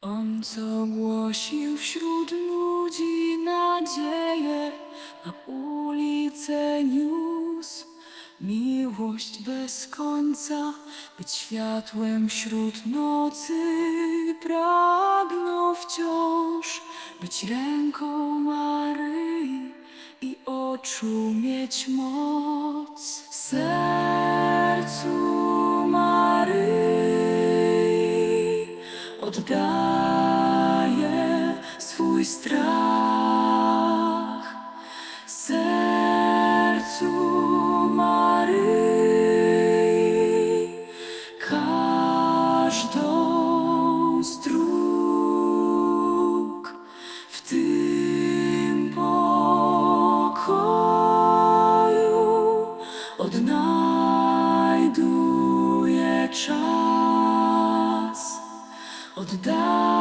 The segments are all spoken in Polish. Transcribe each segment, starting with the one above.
On, co głosił wśród ludzi nadzieję, na ulicę niósł miłość bez końca, być światłem wśród nocy. Pragnął wciąż być ręką Maryi i oczu mieć moc. Strach. Sercu Maryi każdą z dróg w tym pokoju odnajduję czas. Oddaję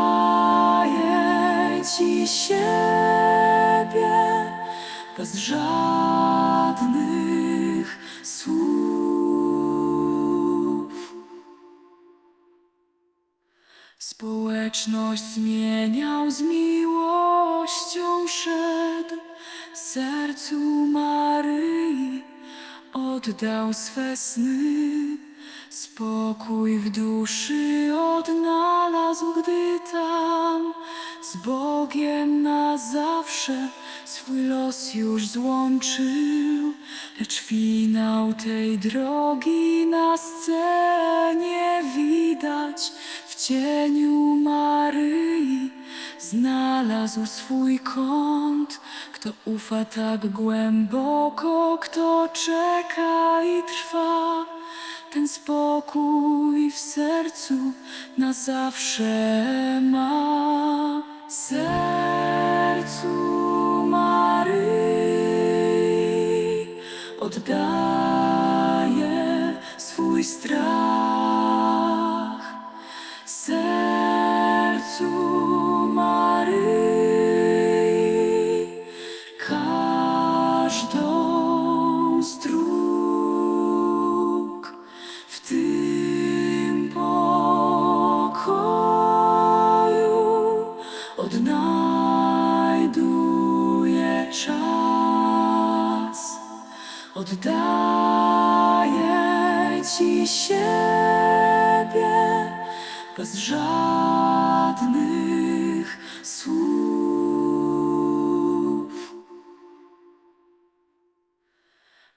Ci siebie bez żadnych słów. Społeczność zmieniał z miłością szedł, sercu Maryi oddał swe sny. Spokój w duszy odnalazł, gdy tam z Bogiem na zawsze swój los już złączył. Lecz finał tej drogi na scenie widać w cieniu Maryi. Znalazł swój kąt, kto ufa tak głęboko, kto czeka i trwa. Ten spokój w sercu na zawsze ma. Sercu Maryi oddaję swój strach. Odnajduję czas. Oddaję Ci siebie bez żadnych słów.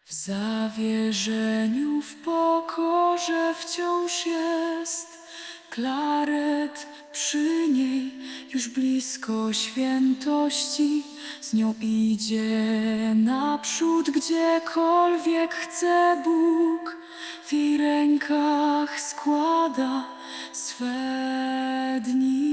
W zawierzeniu, w pokorze wciąż jest klaret przy niej, już blisko świętości. Z nią idzie naprzód, gdziekolwiek chce Bóg. W jej rękach składa swe dni.